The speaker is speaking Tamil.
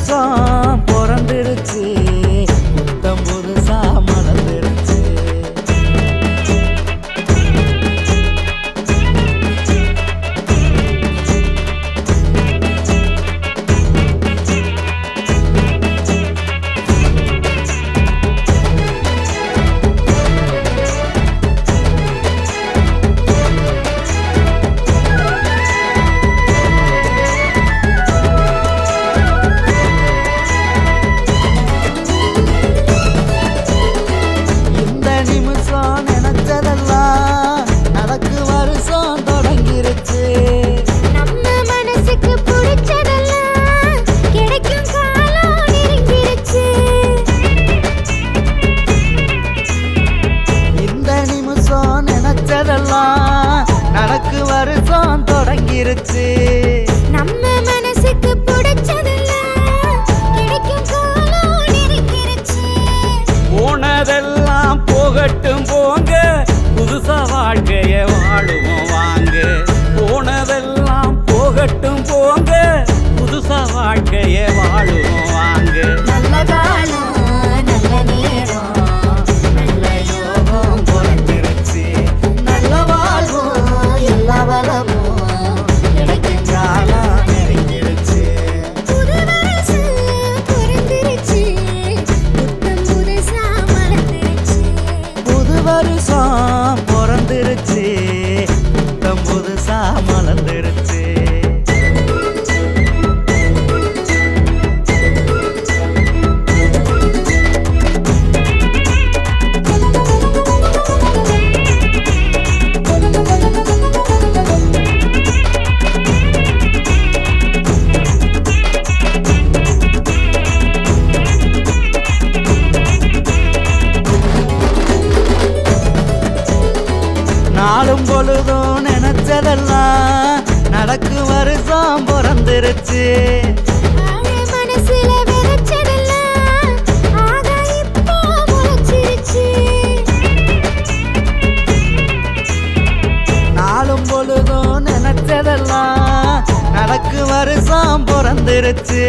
song. நாளும் பொழுதும் நினைச்சதெல்லாம் நடக்கு வருஷம் பிறந்துருச்சு. நாளும் பொழுதும் நினைச்சதெல்லாம் நடக்கு வருஷம் பிறந்துருச்சு.